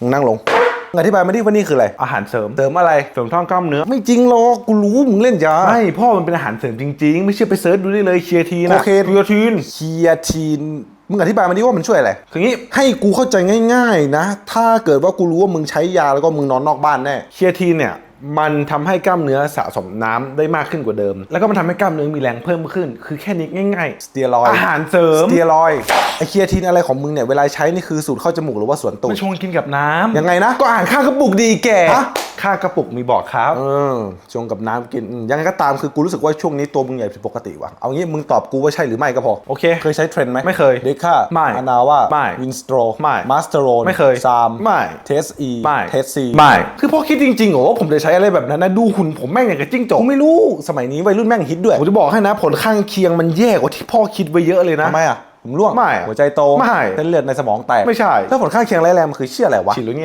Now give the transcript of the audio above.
มึงนั่งลงมึงอธิบายมาดิว่านี่คืออะไร อาหารเสริมเติมอะไร เสริมท่องกล้ามเนื้อ ไม่จริงหรอก กูรู้มึงเล่นยาไม่ พ่อมันเป็นอาหารเสริมจริง ๆ ไม่เชื่อไปเซิร์ชดูได้เลยเคียทีนโอเคเคียทีนเคียทีนมึงอธิบายมาดิว่ามันช่วยอะไรคืองี้ให้กูเข้าใจง่าย ๆ นะ ถ้าเกิดว่ากูรู้ว่ามึงใช้ยาแล้วก็มึงนอนนอกบ้านแน่ เคียทีนเนี่ย มันทำให้กล้ามเนื้อสะสมน้ำได้มากขึ้นกว่าเดิม แล้วก็มันทำให้กล้ามเนื้อมีแรงเพิ่มขึ้น คือแค่นี้ง่ายสเตียรอยด์อาหารเสริมสเตียรอยด์ไอเคียทีนอะไรของมึงเนี่ยเวลาใช้นี่คือสูตรเข้าจมูกหรือว่าสวนตูๆดมาชงกินกับน้ำยังไงนะก็อ่านค่ากระปุกดีแก่ฮะ ค่ากระปุกมีบอกครับเออชงกับน้ำกินอืมยังไงก็ตามคือกูรู้สึกว่าช่วงนี้ตัวมึงใหญ่ผิดปกติว่ะเอางี้มึงตอบกูว่าใช่หรือไม่ก็พอโอเคเคยใช้เทรนด์ไหมไม่เคยเดค่าไม่อานาว่าไม่วินสโตรไม่มาสเตอโรนไม่เคยซามไม่เทสอีไม่เทสซีไม่คือพ่อคิดจริงๆเหรอว่าผมจะใช้อะไรแบบนั้นนะดูหุ่นผมแม่งอย่างกับจิ้งจกกูไม่รู้สมัยนี้วัยรุ่นแม่งฮิตด้วยผมจะบอกให้นะผลข้างเคียงมันแย่กว่าที่พ่อคิดไว้เยอะเลยนะทำไมอะผมร่วงไม่อะหัวใจโตไม่เส้นเลือดในสมองแตกไม่ใช่ถ้าผลข้างเคียงร้ายแรงมันคือเชื่ออะไรวะฉีดแล้วเนี่ย